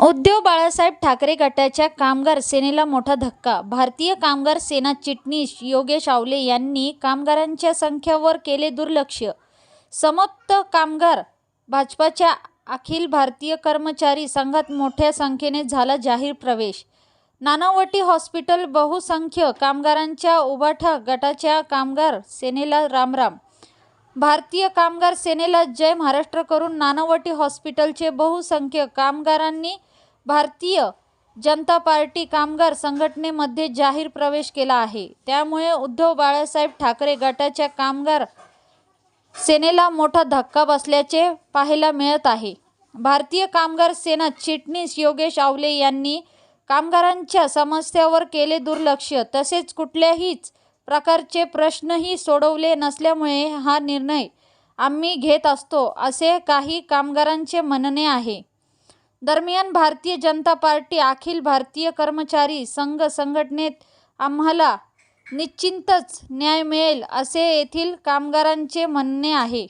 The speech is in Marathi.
उद्धव बाळासाहेब ठाकरे गटाच्या कामगार सेनेला मोठा धक्का. भारतीय कामगार सेना चिटणीस योगेश आवले यांनी कामगारांच्या संख्येवर केले दुर्लक्ष. समत्त कामगार भाजपाच्या अखिल भारतीय कर्मचारी संघात मोठ्या संख्येने झाला जाहीर प्रवेश. नानावटी हॉस्पिटल बहुसंख्य कामगारांच्या उभाठा गटाच्या कामगार सेनेला रामराम भारतीय कामगार सेनेला जय महाराष्ट्र करून नानावटी हॉस्पिटलचे बहुसंख्य कामगारांनी भारतीय जनता पार्टी कामगार संघटनेमध्ये जाहीर प्रवेश केला आहे. त्यामुळे उद्धव बाळासाहेब ठाकरे गटाच्या कामगार सेनेला मोठा धक्का बसल्याचे पाहायला मिळत आहे. भारतीय कामगार सेना चिटणीस योगेश आवले यांनी कामगारांच्या समस्यावर केले दुर्लक्ष. तसेच कुठल्याहीच प्रकारचे प्रश्नही सोडवले नसल्यामुळे हा निर्णय आम्ही घेत असतो असे काही कामगारांचे म्हणणे आहे. दरम्यान भारतीय जनता पार्टी अखिल भारतीय कर्मचारी संघ संघटनेत आम्हाला निश्चितच न्याय मिळेल असे येथील कामगारांचे म्हणणे आहे.